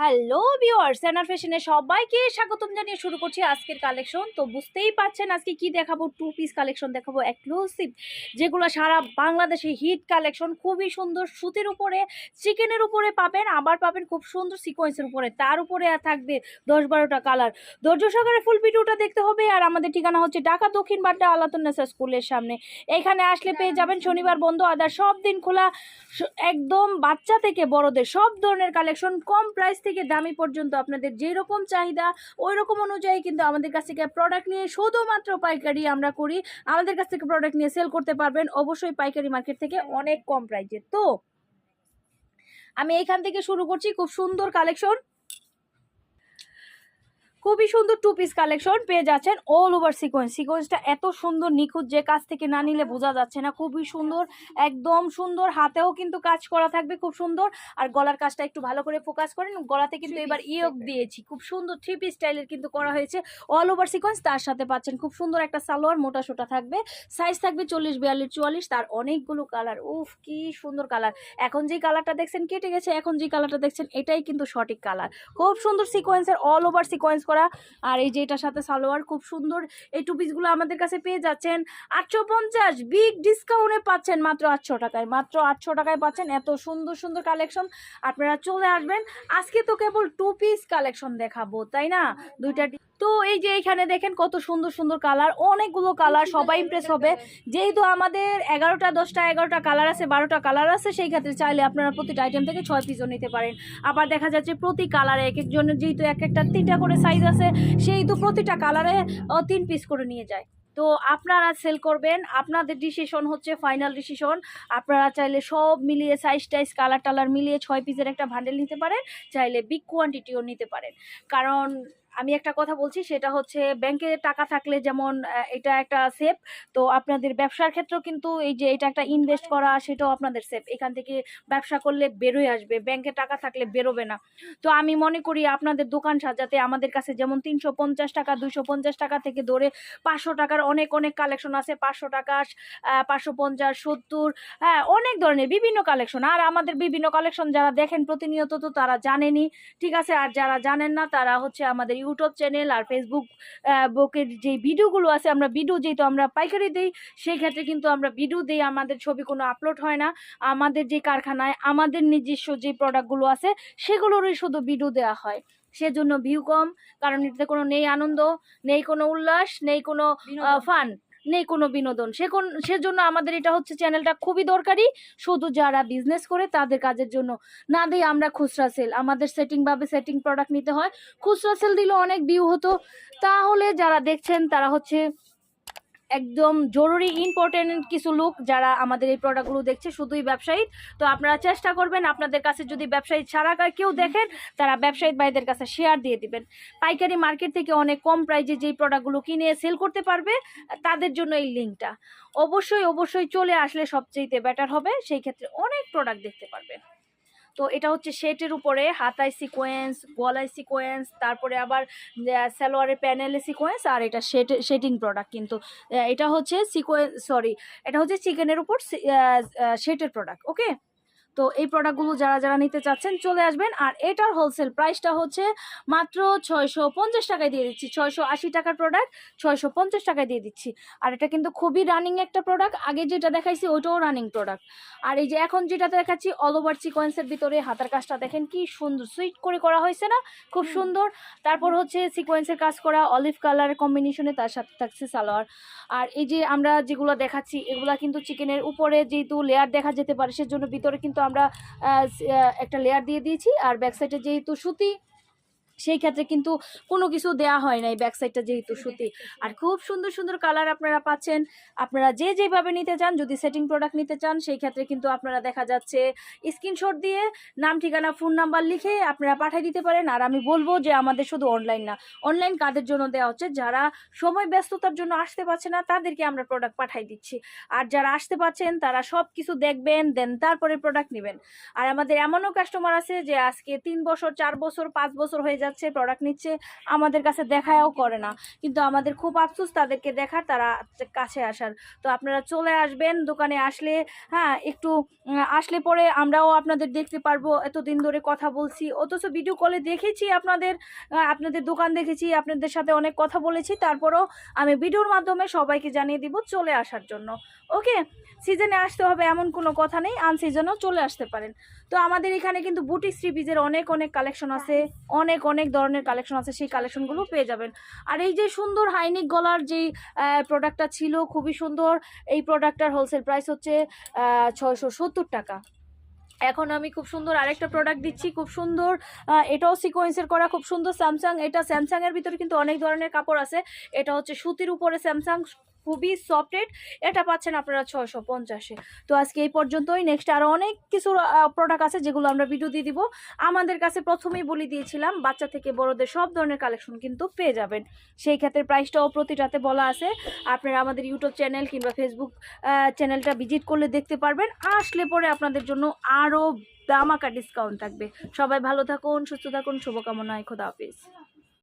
Hello viewers সেনার ফ্যাশনে সবাইকে স্বাগতম জানিয়ে শুরু করছি আজকের কালেকশন তো বুঝতেই পাচ্ছেন আজকে কি দেখাবো? টু পিস কালেকশন দেখাবো এক্সক্লুসিভ যেগুলো সারা বাংলাদেশে হিট কালেকশন খুবই সুন্দর সুতির উপরে, চিকেনের উপরে পাবেন, আবার পাবেন খুব সুন্দর সিকোয়েন্সের উপরে। তার উপরে থাকবে দশ বারোটা কালার ধৈর্য সহকারে ফুল ভিডিওটা দেখতে হবে, আর আমাদের ঠিকানা হচ্ছে ঢাকা দক্ষিণ বাড্ডা আলাতুন্নেসা স্কুলের সামনে। এখানে আসলে পেয়ে যাবেন শনিবার, বন্ধ আদার সব দিন খোলা একদম বাচ্চা থেকে বড়দের সব ধরনের কালেকশন কম প্রাইস থেকে দামি পর্যন্ত আপনাদের যেরকম চাহিদা ওই রকম অনুযায়ী কিন্তু আমাদের কাছ থেকে প্রোডাক্ট নিয়ে শুধুমাত্র পাইকারি আমরা করি। আমাদের কাছ থেকে প্রোডাক্ট নিয়ে সেল করতে পারবেন। অবশ্যই পাইকারি মার্কেট থেকে অনেক কম প্রাইসে তো, আমি এখান থেকে শুরু করছি। খুব সুন্দর কালেকশন খুবই সুন্দর টু পিস কালেকশন পেয়ে যাচ্ছেন অল ওভার সিকোয়েন্স সিকোয়েন্সটা এত সুন্দর নিখুঁত যে কাছ থেকে না নিলে বোঝা যাচ্ছে না। খুবই সুন্দর একদম সুন্দর। হাতেও কিন্তু কাজ করা থাকবে খুব সুন্দর। আর গলার কাজটা একটু ভালো করে ফোকাস করেন। গলাতে কিন্তু এবার ইয়ক দিয়েছি। খুব সুন্দর থ্রি পিস স্টাইলের কিন্তু করা হয়েছে অল ওভার সিকোয়েন্স তার সাথে পাচ্ছেন খুব সুন্দর একটা সালোয়ার মোটা সোটা থাকবে। সাইজ থাকবে চল্লিশ বিয়াল্লিশ চুয়াল্লিশ। তার অনেকগুলো কালার উফ কি সুন্দর কালার এখন যে কালারটা দেখছেন কেটে গেছে। এখন যে কালারটা দেখছেন এটাই কিন্তু সঠিক কালার খুব সুন্দর সিকোয়েন্সের অল ওভার সিকোয়েন্স করা আর এই যে এটার সাথে সালোয়ার খুব সুন্দর এই টু পিসগুলো আমাদের কাছে পেয়ে যাচ্ছেন আটশো পঞ্চাশ। বিগ ডিসকাউন্টে পাচ্ছেন মাত্র আটশো টাকায়। মাত্র আটশো টাকায় পাচ্ছেন এত সুন্দর সুন্দর কালেকশন। আপনারা চলে আসবেন। আজকে তো কেবল টু পিস কালেকশন দেখাবো, তাই না? দুইটা তো এই যে এখানে দেখেন কত সুন্দর সুন্দর কালার। অনেকগুলো কালার, সবাই ইমপ্রেস হবে। যেহেতু আমাদের এগারোটা, দশটা, এগারোটা কালার আছে, বারোটা কালার আছে, সেই ক্ষেত্রে চাইলে আপনারা প্রতিটা আইটেম থেকে ছয় পিসও নিতে পারেন। আবার দেখা যাচ্ছে প্রতি কালারে এক একজনের যেহেতু এক একটা তিনটা করে সাইজ আছে, সেই তো প্রতিটা কালারে তিন পিস করে নিয়ে যায়। তো আপনারা সেল করবেন, আপনাদের ডিসিশন হচ্ছে ফাইনাল ডিসিশন আপনারা চাইলে সব মিলিয়ে সাইজ টাইজ কালার টালার মিলিয়ে ছয় পিসের একটা ভান্ডেল নিতে পারেন, চাইলে বিগ কোয়ান্টিটিও নিতে পারেন। কারণ আমি একটা কথা বলছি সেটা হচ্ছে ব্যাংকে টাকা থাকলে যেমন এটা একটা সেফ তো আপনাদের ব্যবসার ক্ষেত্রেও কিন্তু এই যে এটা একটা ইনভেস্ট করা সেটাও আপনাদের সেফ এখান থেকে ব্যবসা করলে বেরোয় আসবে ব্যাংকে টাকা থাকলে বেরোবে না। তো আমি মনে করি আপনাদের দোকান সাজাতে আমাদের কাছে যেমন তিনশো পঞ্চাশ টাকা দুশো পঞ্চাশ টাকা থেকে ধরে পাঁচশো টাকার অনেক অনেক কালেকশন আছে। পাঁচশো টাকা পাঁচশো পঞ্চাশ সত্তর হ্যাঁ অনেক ধরনের বিভিন্ন কালেকশন আর আমাদের বিভিন্ন কালেকশন যারা দেখেন প্রতিনিয়ত তো তারা জানেনই ঠিক আছে? আর যারা জানেন না তারা হচ্ছে আমাদের ইউটিউব চ্যানেল আর ফেসবুক বুকের যে ভিডিওগুলো আছে আমরা ভিডিও যেহেতু আমরা পাইকারি দিই সেই ক্ষেত্রে কিন্তু আমরা ভিডিও দিই আমাদের ছবি কোনো আপলোড হয় না। আমাদের যে কারখানায় আমাদের নিজস্ব যে প্রোডাক্টগুলো আছে সেগুলোরই শুধু ভিডিও দেওয়া হয়। সেজন্য ভিউ কম কারণ এটাতে কোনো নেই আনন্দ নেই কোনো উল্লাস নেই কোনো ফান নেই কোনো বিনোদন। সে কোন সেজন্য আমাদের এটা হচ্ছে চ্যানেলটা খুবই দরকারি। শুধু যারা বিজনেস করে তাদের কাজের জন্য। না দিই আমরা খুচরা সেল আমাদের সেটিংভাবে সেটিং প্রোডাক্ট নিতে হয়। খুচরা সেল দিলে অনেক ভিউ হতো। তাহলে যারা দেখছেন তারা হচ্ছে একদম জরুরি ইম্পর্টেন্ট কিছু লোক যারা আমাদের এই প্রোডাক্টগুলো দেখছে, শুধুই ব্যবসায়ী। তো আপনারা চেষ্টা করবেন আপনাদের কাছে যদি ব্যবসায়ী ছাড়া কেউ দেখেন, তারা ব্যবসায়ী ভাইদের কাছে শেয়ার দিয়ে দিবেন। পাইকারি মার্কেট থেকে অনেক কম প্রাইজে যেই প্রোডাক্টগুলো কিনে সেল করতে পারবে, তাদের জন্য এই লিঙ্কটা অবশ্যই অবশ্যই চলে আসলে সবচেয়ে বেটার হবে, সেই ক্ষেত্রে অনেক প্রোডাক্ট দেখতে পারবেন। তো এটা হচ্ছে শেটের উপরে, হাতায় সিকোয়েন্স গলায় সিকোয়েন্স তারপরে আবার সালোয়ারের প্যানেলে সিকোয়েন্স আর এটা শেট শেটিং প্রোডাক্ট কিন্তু এটা হচ্ছে সিকোয়েন্স সরি এটা হচ্ছে চিকেনের উপর শেটের প্রোডাক্ট ওকে তো এই প্রোডাক্টগুলো যারা যারা নিতে চাচ্ছেন চলে আসবেন। আর এটার হোলসেল প্রাইসটা হচ্ছে মাত্র ছয়শো পঞ্চাশ টাকায় দিয়ে দিচ্ছি। ছয়শো আশি টাকার প্রোডাক্ট ছয়শো পঞ্চাশ টাকায় দিয়ে দিচ্ছি। আর এটা কিন্তু খুবই রানিং একটা প্রোডাক্ট আগে যেটা দেখাইছি ওইটাও রানিং প্রোডাক্ট আর এই যে এখন যেটা দেখাচ্ছি অল ওভার সিকোয়েন্সের ভিতরে হাতার কাজটা দেখেন কি সুন্দর সুইট করে করা হয়েছে না? খুব সুন্দর। তারপর হচ্ছে সিকোয়েন্সের কাজ করা অলিভ কালার কম্বিনেশনে তার সাথে থাকছে সালোয়ার। আর এই যে আমরা যেগুলো দেখাচ্ছি এগুলা কিন্তু চিকেনের উপরে যেহেতু লেয়ার দেখা যেতে পারে সেজন্য ভিতরে কিন্তু আমরা একটা লেয়ার দিয়ে দিয়েছি। আর ব্যাক সাইডে যেহেতু সুতি সেই ক্ষেত্রে কিন্তু কোনো কিছু দেয়া হয় না এই ব্যাক সাইডটা যেহেতু সুতি। আর খুব সুন্দর সুন্দর কালার আপনারা পাচ্ছেন। আপনারা যে যেভাবে নিতে চান যদি সেটিং প্রোডাক্ট নিতে চান সেই ক্ষেত্রে কিন্তু আপনারা দেখা যাচ্ছে স্ক্রিনশট দিয়ে নাম ঠিকানা ফোন নাম্বার লিখে আপনারা পাঠিয়ে দিতে পারেন। আর আমি বলব যে আমাদের শুধু অনলাইন না অনলাইন কাদের জন্য দেওয়া হচ্ছে? যারা সময় ব্যস্ততার জন্য আসতে পারছে না তাদেরকে আমরা প্রোডাক্ট পাঠাই দিচ্ছি। আর যারা আসতে পারছেন তারা সব কিছু দেখবেন দেন তারপরে প্রোডাক্ট নেবেন। আর আমাদের এমনও কাস্টমার আছে যে আজকে তিন বছর চার বছর পাঁচ বছর হয়ে যাচ্ছে প্রোডাক্ট নিচ্ছে, আমাদের কাছে দেখাও করে না। কিন্তু আমাদের খুব আফসোস তাদেরকে দেখার, তারা কাছে আসার। তো আপনারা চলে আসবেন দোকানে আসলে হ্যাঁ একটু আসলে পরে আমরাও আপনাদের দেখতে পারব। এতদিন ধরে কথা বলছি, অথচ ভিডিও কলে দেখেছি আপনাদের আপনাদের দোকান দেখেছি, আপনাদের সাথে অনেক কথা বলেছি। তারপরও আমি ভিডিওর মাধ্যমে সবাইকে জানিয়ে দিব চলে আসার জন্য। ওকে? সিজনে আসতে হবে, এমন কোনো কথা নেই আনসিজনেও চলে আসতে পারেন। তো আমাদের এখানে কিন্তু বুটিক থ্রি অনেক অনেক কালেকশন আছে, অনেক অনেক ধরনের কালেকশন আছে, সেই কালেকশনগুলো পেয়ে যাবেন। আর এই যে সুন্দর হাইনিক গলার যেই প্রোডাক্টটা ছিল, খুবই সুন্দর। এই প্রোডাক্টটার হোলসেল প্রাইস হচ্ছে ছয়শো সত্তর টাকা। এখন আমি খুব সুন্দর আরেকটা প্রোডাক্ট দিচ্ছি, খুব সুন্দর এটাও সিকোয়েন্সের করা, খুব সুন্দর স্যামসাং এটা স্যামসাংয়ের ভিতরে কিন্তু অনেক ধরনের কাপড় আছে। এটা হচ্ছে সুতির উপরে স্যামসাং খুবই সফটেড এটা পাচ্ছেন আপনারা ছয়শো পঞ্চাশে। তো আজকে এই পর্যন্তই। নেক্সট আরও অনেক কিছু প্রোডাক্ট আছে যেগুলো আমরা ভিডিও দিয়ে দিব। আমাদের কাছে প্রথমেই বলে দিয়েছিলাম, বাচ্চা থেকে বড়দের সব ধরনের কালেকশন কিন্তু পেয়ে যাবেন। সেই ক্ষেত্রে প্রাইসটাও প্রতিটাতে বলা আছে। আপনারা আমাদের ইউটিউব চ্যানেল কিংবা ফেসবুক চ্যানেলটা ভিজিট করলে দেখতে পারবেন। আসলে পরে আপনাদের জন্য আরও দামাকা ডিসকাউন্ট থাকবে। সবাই ভালো থাকুন, সুস্থ থাকুন, শুভকামনায় খোদা হাফিজ।